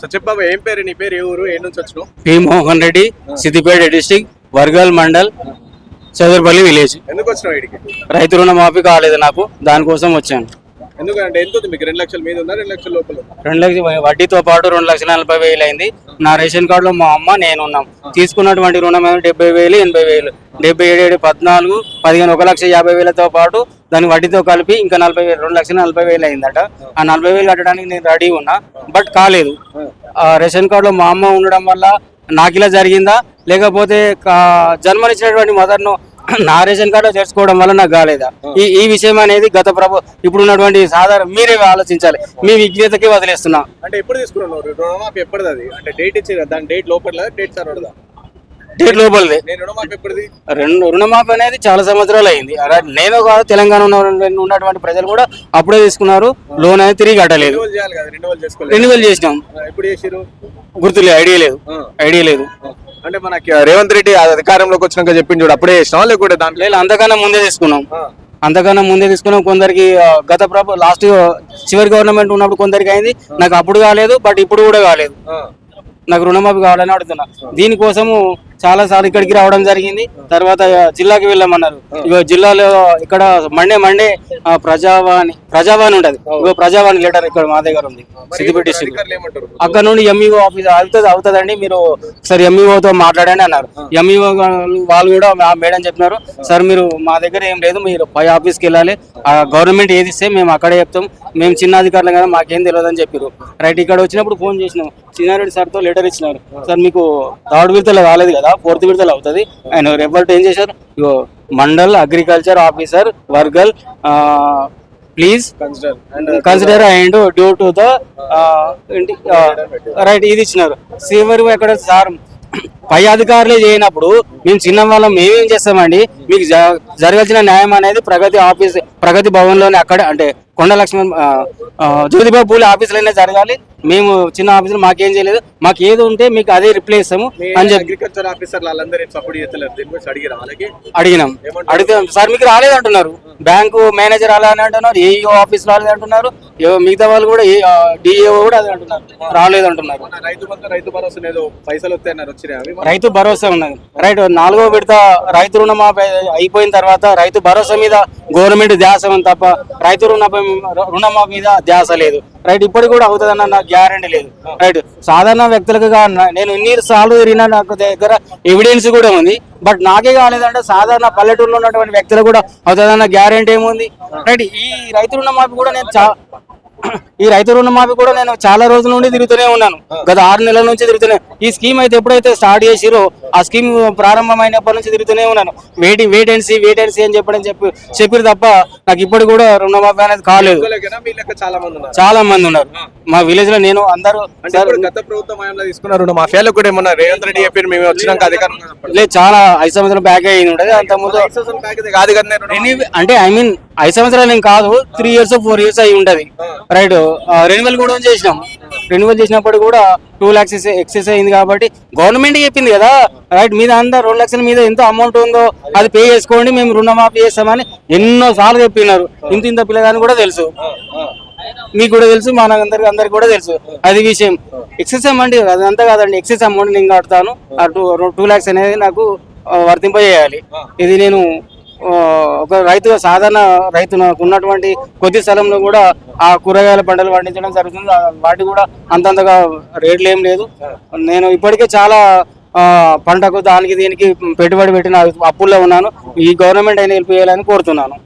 So ఏం పేరు? నీ పేరు ఏ ఊరు? ఏ నుంచి వచ్చినావు P Mohan Reddy Siddipet district Vargal mandal Chadurupalli village. ఎందుకు వచ్చినావు ఇడికి రైతు రుణమాఫీ కాలేదు నాకు దానికోసం వచ్చాను. ఎందుకంటే ఎంత ఉంది మీకు? రెండు లక్షల మీద ఉందా? రెండు లక్షల లోపల రెండు లక్షల వడ్డీతో పాటు రెండు లక్షల నలభై వేలు అయింది. నా రేషన్ కార్డులో మా అమ్మ నేను ఉన్నాం. తీసుకున్నటువంటి రుణం ఏమో డెబ్బై వేలు ఎనభై వేలు. డెబ్బై ఏడు ఏడు పద్నాలుగు పదిహేను ఒక లక్ష యాభై వేలతో పాటు దాని వడ్డీతో కలిపి ఇంకా నలభై వేలు రెండు లక్షల నలభై వేలు అయిందట. ఆ నలభై వేలు కట్టడానికి నేను రెడీ ఉన్నా బట్ కాలేదు. ఆ రేషన్ కార్డులో మా అమ్మ ఉండడం వల్ల నాకు ఇలా జరిగిందా? లేకపోతే జన్మనిచ్చినటువంటి మదర్ను నా రేషన్ కార్డు చేర్చుకోవడం వల్ల నాకు కాలేదా? ఈ ఈ విషయం అనేది గత ప్రభు ఇప్పుడు ఉన్నటువంటి సాధారణ మీరే ఆలోచించాలి. మీ విజ్ఞతకి వదిలేస్తున్నా. అంటే ఎప్పుడు తీసుకున్నావు రుణమాఫీ ఎప్పటిది అది అంటే డేట్ ఇచ్చి దాని డేట్ లోపల డేట్ సర్వదా డేట్ లోపలిది. రెండు రుణమాఫీ అనేది చాలా సంవత్సరాలు అయింది. నేను కాదు తెలంగాణ ఉన్న- ఉన్నటువంటి ప్రజలు కూడా అప్పుడే తీసుకున్నారు. లోన్ అనేది తిరిగి కట్టలేదు. రెన్యువల్ చేసినాం. గుర్తులేదు ఐడియా లేదు. ఐడియా లేదు. అంటే మనకి రేవంత్ రెడ్డి అధికారంలోకి వచ్చినాక చెప్పింది చూడు అప్పుడే చేసినావా లేకుంటే దాంట్లో? లేదు అంతకన్నా ముందే తీసుకున్నాం. అంతకన్నా ముందే తీసుకున్నాం కొందరికి గత ప్రభు లాస్ట్ చివరి గవర్నమెంట్ ఉన్నప్పుడు కొందరికి అయింది. నాకు అప్పుడు కాలేదు బట్ ఇప్పుడు కూడా కాలేదు. నాకు రుణమాఫీ కావాలని అడుగుతున్నా. దీనికోసము చాలా సార్లు ఇక్కడికి రావడం జరిగింది. తర్వాత జిల్లాకి వెళ్ళామన్నారు. ఇగో జిల్లాలో ఇక్కడ మండే మండే ప్రజావాణి ప్రజావాణి ఉంటది. ఇగో ప్రజావాణి లెటర్ ఇక్కడ మా దగ్గర ఉంది. సిద్దిపేట డిస్ట్రిక్ట్ అక్కడ నుండి ఎంఈఓ ఆఫీస్ అవుతుంది అవుతుందండి. మీరు ఒకసారి ఎంఈఓతో మాట్లాడండి అన్నారు. ఎంఈఓ వాళ్ళు కూడా మేడం చెప్పినారు. సార్ మీరు మా దగ్గర ఏం లేదు. మీరు పై ఆఫీస్కి వెళ్ళాలి. ఆ గవర్నమెంట్ ఏది ఇస్తే మేము అక్కడే చెప్తాం. మేము చిన్న అధికారులు కదా మాకేం తెలియదు అని చెప్పారు రైట్ ఇక్కడ వచ్చినప్పుడు ఫోన్ చేసినాం. చిన్నారెడ్డి సార్తో లెటర్ ఇచ్చినారు. సార్ మీకు థర్డ్ విడతలో కాలేదు కదా ఫోర్త్ విడతలో అవుతుంది. ఆయన రిపోర్ట్ ఏం చేశారు? Mandal agriculture officer Vargal please consider and due to the right ఇది ఇచ్చినారు. సివర్ ఎక్కడ సార్? పై అధికారులే చేయనప్పుడు మేము చిన్న వాళ్ళం మేమేం చేస్తామండి? మీకు జ- జరగాల్సిన న్యాయం అనేది ప్రగతి ఆఫీస్ ప్రగతి భవన్లోనే అక్కడ అంటే కొండ లక్ష్మణ్ ఆ, ఆ, జ్యోతిబా పూలే ఆఫీసులోనే జరగాలి. మేము చిన్న ఆఫీసులో మాకేం చేయలేదు. మాకు ఏది ఉంటే మీకు అదే రిప్లై ఇస్తాము అని చెప్పి. అగ్రికల్చర్ వాళ్ళందరూ సపోర్ట్ చేస్తలేరు అడిగినాం. అడిగితే సార్ మీకు రాలేదు అంటున్నారు బ్యాంకు మేనేజర్ అలా అని అంటున్నారు ఏఈఓ ఆఫీస్ రాలేదు అంటున్నారు. ఏ- మిగతా వాళ్ళు కూడా డిఏఓ కూడా అదే అంటున్నారు. రాలేదు అంటున్నారు రైతు భరోసా ఏదో పైసలు వస్తాయన్నారు రైతు భరోసా ఉన్నది. రైట్ నాలుగో విడత రైతు రుణమాఫీ అయిపోయిన తర్వాత రైతు భరోసా మీద గవర్నమెంట్ ధ్యాస ఉంది తప్ప రైతు రుణమాఫీ రుణమాఫీ మీద ధ్యాస లేదు. రైట్ ఇప్పటికి కూడా అవుతుందన్న నాకు గ్యారంటీ లేదు. రైట్ సాధారణ వ్యక్తులకు నేను ఎన్ని సార్లు తిరిగినా నాకు దగ్గర ఎవిడెన్స్ కూడా ఉంది. బట్ నాకే కాలేదంటే సాధారణ పల్లెటూరులో ఉన్నటువంటి వ్యక్తులకు కూడా అవుతుందన్న గ్యారంటీ ఏముంది? రైట్ ఈ రైతు రుణమాఫీ కూడా నేను ఈ రైతు రుణమాఫీ కూడా నేను చాలా రోజుల నుండి తిరుగుతూనే ఉన్నాను. గత ఆరు నెలల నుంచి తిరుగుతూనే. ఈ స్కీమ్ అయితే ఎప్పుడైతే స్టార్ట్ చేసిరో ఆ స్కీమ్ ప్రారంభమైనప్పటి నుంచి తిరుగుతూనే ఉన్నాను. Wait wait and see wait and see అని చెప్పడం చెప్పి చెప్పారు తప్ప నాకు ఇప్పుడు కూడా రుణమాఫీ అనేది కాలేదు. చాలా మంది ఉన్నారు. చాలా మంది ఉన్నారు. మా విలేజ్లో నేను అందరూ గత ప్రభుత్వం తీసుకున్న కూడా ఏమన్నా రేవంత్ రెడ్డి చెప్పారు మేము వచ్చినాక అధికారం లేదు చాలా ఐదు సంవత్సరం బ్యాక్ అయింది ఉండదు అంత ముందు కాదు అంటే ఐ మీన్ ఐదు సంవత్సరాలు ఏం కాదు త్రీ ఇయర్స్ ఫోర్ ఇయర్స్ అయి ఉంటది. రైట్ రెన్యువల్ కూడా చేసినాం. రెన్యువల్ చేసినప్పుడు కూడా టూ లాక్స్ ఎక్సెస్ అయింది కాబట్టి గవర్నమెంట్ చెప్పింది కదా. రైట్ మీద అంతా రెండు లక్షల మీద ఎంత అమౌంట్ ఉందో అది పే చేసుకోండి మేము రుణమాఫీ చేస్తామని ఎన్నో సార్లు చెప్పినారు. ఇంత ఇంత పిల్లగాని కూడా తెలుసు. మీకు కూడా తెలుసు మన అందరికి అందరికి కూడా తెలుసు. అది విషయం. ఎక్సెస్ అమౌంట్ అదంతా కాదండి. ఎక్సెస్ అమౌంట్ నేను కడతాను. ఆ టూ టూ లాక్స్ అనేది నాకు వర్తింపజేయాలి. ఇది నేను ఒక రైతు సాధారణ రైతు నాకు ఉన్నటువంటి కొద్ది స్థలంలో కూడా ఆ కూరగాయల పంటలు పండించడం జరుగుతుంది. వాటి కూడా అంతంతగా రేట్లు ఏం లేదు. నేను ఇప్పటికే చాలా పంటకు దానికి దీనికి పెట్టుబడి పెట్టిన అప్పుల్లో ఉన్నాను. ఈ గవర్నమెంట్ అయినా హెల్ప్ కోరుతున్నాను.